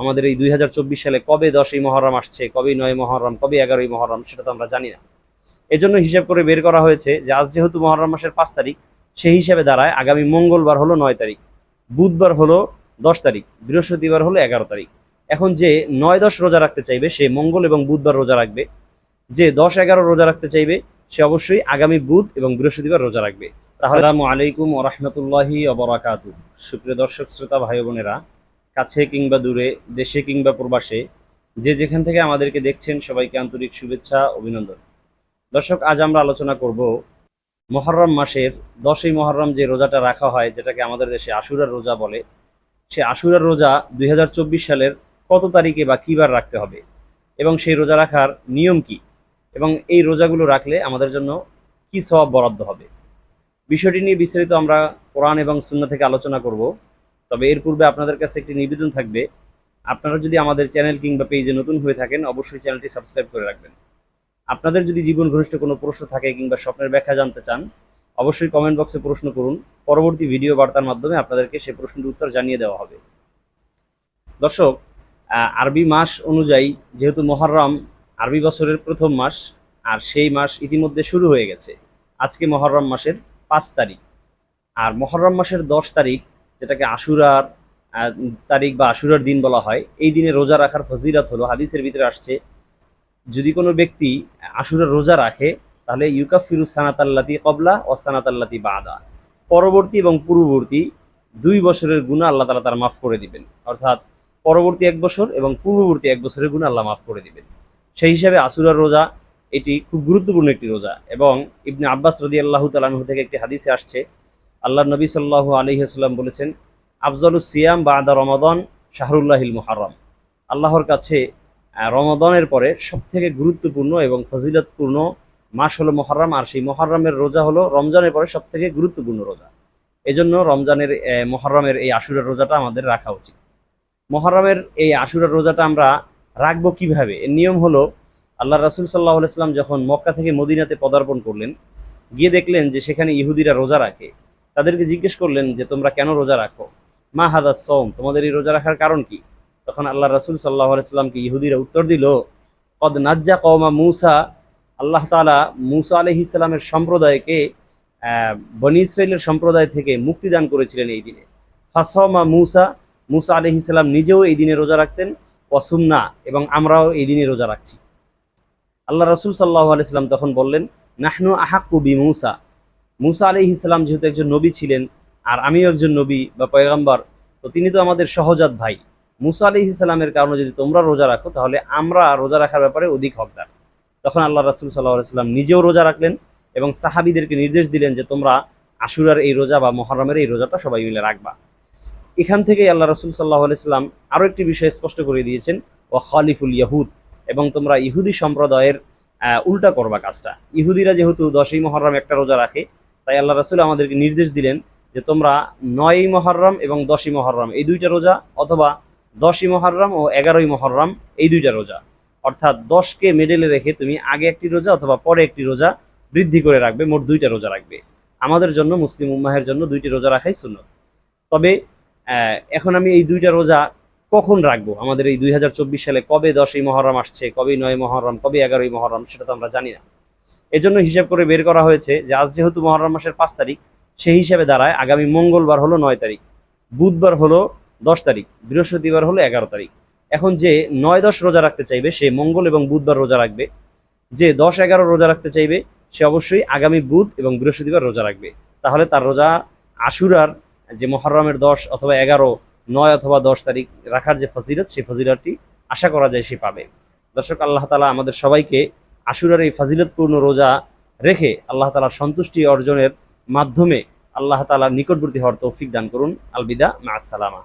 আমাদের এই দুই হাজার চব্বিশ সালে কবে দশই মহরম আসছে কবে নয় মহরম কবে এগারোই মহরম সেটা তো আমরা জানি না। এজন্য হিসাব করে বের করা হয়েছে যে আজ যেহেতু মহরম মাসের পাঁচ তারিখ সেই হিসাবে দাঁড়ায় আগামী মঙ্গলবার হলো নয় তারিখ বুধবার হলো দশ তারিখ বৃহস্পতিবার হলো এগারো তারিখ। এখন যে নয় দশ রোজা রাখতে চাইবে সে মঙ্গল এবং বুধবার রোজা রাখবে। যে দশ এগারো রোজা রাখতে চাইবে সে অবশ্যই আগামী বুধ এবং বৃহস্পতিবার রোজা রাখবে। আসসালামু আলাইকুম ওরহমতুল্লাহি অবরাকাত সুপ্রিয় দর্শক শ্রোতা ভাই বোনেরা কাছে কিংবা দূরে, দেশে কিংবা প্রবাসে, যে যেখান থেকে আমাদেরকে দেখছেন, সবাইকে আন্তরিক শুভেচ্ছা, অভিনন্দন। দর্শক, আজ আমরা আলোচনা করব মহরম মাসের দশই মহরম যে রোজাটা রাখা হয়, যেটাকে আমাদের দেশে আশুরার রোজা বলে। সে আশুরার রোজা দুই হাজার চব্বিশ সালের কত তারিখে বা কিবার রাখতে হবে? এবং সেই রোজা রাখার নিয়ম কি? এবং এই রোজাগুলো রাখলে আমাদের জন্য কি সব বরাদ্দ হবে? বিষয়টি নিয়ে বিস্তারিত আমরা কোরআন এবং শূন্য থেকে আলোচনা করব। তবে এর পূর্বে আপনাদের কাছে একটি নিবেদন থাকবে। আপনারা যদি আমাদের চ্যানেল কিংবা পেজে নতুন হয়ে থাকেন, অবশ্যই চ্যানেলটি সাবস্ক্রাইব করে রাখবেন। আপনাদের যদি জীবন ঘনিষ্ঠ কোনো প্রশ্ন থাকে কিংবা স্বপ্নের ব্যাখ্যা জানতে চান, অবশ্যই কমেন্ট বক্সে প্রশ্ন করুন। পরবর্তী ভিডিও বার্তার মাধ্যমে আপনাদেরকে সেই প্রশ্নের উত্তর জানিয়ে দেওয়া হবে। দর্শক আরবি মাস অনুযায়ী যেহেতু মহরম, আরবি বছরের প্রথম মাস, আর সেই মাস ইতিমধ্যে শুরু হয়ে গেছে। আজকে মহরম মাসের পাঁচ তারিখ। আর মহরম মাসের দশ তারিখ যেটাকে আশুরার তারিখ বা আশুরার দিন বলা হয়, এই দিনে রোজা রাখার ফজিলত হলো, হাদিসের ভিতরে আসছে, যদি কোনো ব্যক্তি আশুরার রোজা রাখে, তাহলে ইউকাফিরুস সানাতাল্লাতি কবলা ও সানাতাল্লাতি বাদা। পরবর্তী এবং পূর্ববর্তী দুই বছরের গুণা আল্লাহ তালা তার মাফ করে দিবেন। অর্থাৎ পরবর্তী এক বছর এবং পূর্ববর্তী এক বছরের গুণা আল্লাহ মাফ করে দিবেন। সেই হিসাবে আশুরার রোজা এটি খুব গুরুত্বপূর্ণ একটি রোজা এবং ইবনে আব্বাস রদি আল্লাহ তালাহু থেকে একটি হাদিসে আসছে আল্লাহ নবী সাল্লাহ আলহিহাস্লাম বলেছেন, আফজলুস সিয়াম বা আদা রমাদন শাহরুল্লাহিল মুহাররম। আল্লাহর কাছে রমাদনের পরে সবথেকে গুরুত্বপূর্ণ এবং ফজিলতপূর্ণ মাস হলো মহরম আর সেই মহরমের রোজা হলো রমজানের পরে সবথেকে গুরুত্বপূর্ণ রোজা। এজন্য রমজানের মহরমের এই আশুরের রোজাটা আমাদের রাখা উচিত। মহরমের এই আশুরের রোজাটা আমরা রাখব কীভাবে? এর নিয়ম হলো আল্লাহ রাসুল সাল্লাহ ইসলাম যখন মক্কা থেকে মদিনাতে পদার্পণ করলেন, গিয়ে দেখলেন যে সেখানে ইহুদিরা রোজা রাখে। তাদেরকে জিজ্ঞেস করলেন যে, তোমরা কেন রোজা রাখো? মা হাদা সোম তোমাদের এই রোজা রাখার কারণ কি? তখন আল্লাহ রাসুল সাল্লাহ আলাইস্লামকে ইহুদিরা উত্তর দিল, কদ নাজ্জা কওমা মুসা। আল্লাহ তালা মুসা আলহি ইসলামের সম্প্রদায়কে বনি ইসরায়েলের সম্প্রদায় থেকে মুক্তিদান করেছিলেন এই দিনে। ফাসমা মুসা। মুসা আলহি ইসলাম নিজেও এই দিনে রোজা রাখতেন। ওয়াসুমনা। এবং আমরাও এই দিনে রোজা রাখছি। আল্লাহ রসুল সাল্লাহ আলাইসাল্লাম তখন বললেন, নাহনু আহাক্কু বি মুসা। মুসা আলহি ইসলাম যেহেতু একজন নবী ছিলেন আর আমিও একজন নবী বা পয়গাম্বার, তো তিনি তো আমাদের সহজাত ভাই। মুসা আলি ইসলামের কারণে যদি তোমরা রোজা রাখো, তাহলে আমরা রোজা রাখার ব্যাপারে অধিক হকদার। তখন আল্লাহ রাসুল সাল্লাহ নিজেও রোজা রাখলেন এবং সাহাবিদেরকে নির্দেশ দিলেন যে তোমরা আশুরার এই রোজা বা মহরমের এই রোজাটা সবাই মিলে রাখবা। এখান থেকেই আল্লাহ রসুল সাল্লাহ আলাইস্লাম আরও একটি বিষয় স্পষ্ট করে দিয়েছেন ও খালিফুল ইয়াহুদ এবং তোমরা ইহুদি সম্প্রদায়ের উল্টা করবা কাজটা। ইহুদিরা যেহেতু দশই মহরম একটা রোজা রাখে তাই আল্লাহ রসুল আমাদেরকে নির্দেশ দিলেন যে তোমরা নয়ই মহরম এবং দশই মহরম, এই দুইটা রোজা অথবা দশই মহরম ও এগারোই মহরম, এই দুইটা রোজা। অর্থাৎ দশকে মেডেলে রেখে তুমি আগে একটি রোজা অথবা পরে একটি রোজা বৃদ্ধি করে রাখবে, মোট দুইটা রোজা রাখবে। আমাদের জন্য, মুসলিম উম্মাহের জন্য দুইটি রোজা রাখাই শূন্য তবে এখন আমি এই দুইটা রোজা কখন রাখব? আমাদের এই দুই হাজার চব্বিশ সালে কবে দশই মহরম আসছে, কবে নয় মহরম, কবে এগারোই মহরম, সেটা তো আমরা জানি না। এজন্য হিসাব করে বের করা হয়েছে যে আজ যেহেতু মহরম মাসের পাঁচ তারিখ, সেই হিসাবে দাঁড়ায় আগামী মঙ্গলবার হলো নয় তারিখ, বুধবার হলো দশ তারিখ, বৃহস্পতিবার হলো এগারো তারিখ। এখন যে নয় দশ রোজা রাখতে চাইবে, সে মঙ্গল এবং বুধবার রোজা রাখবে। যে দশ এগারো রোজা রাখতে চাইবে, সে অবশ্যই আগামী বুধ এবং বৃহস্পতিবার রোজা রাখবে। তাহলে তার রোজা আশুরার যে মহরমের দশ অথবা এগারো, নয় অথবা দশ তারিখ রাখার যে ফজিলত, সেই ফজিলতটি আশা করা যায় সে পাবে। দর্শক, আল্লাহ তালা আমাদের সবাইকে আশুরার এই ফাজিলতপূর্ণ রোজা রেখে আল্লাহ তালার সন্তুষ্টি অর্জনের মাধ্যমে আল্লাহ তালার নিকটবর্তী হওয়ার তৌফিক দান করুন। আলবিদা মা আসসালামা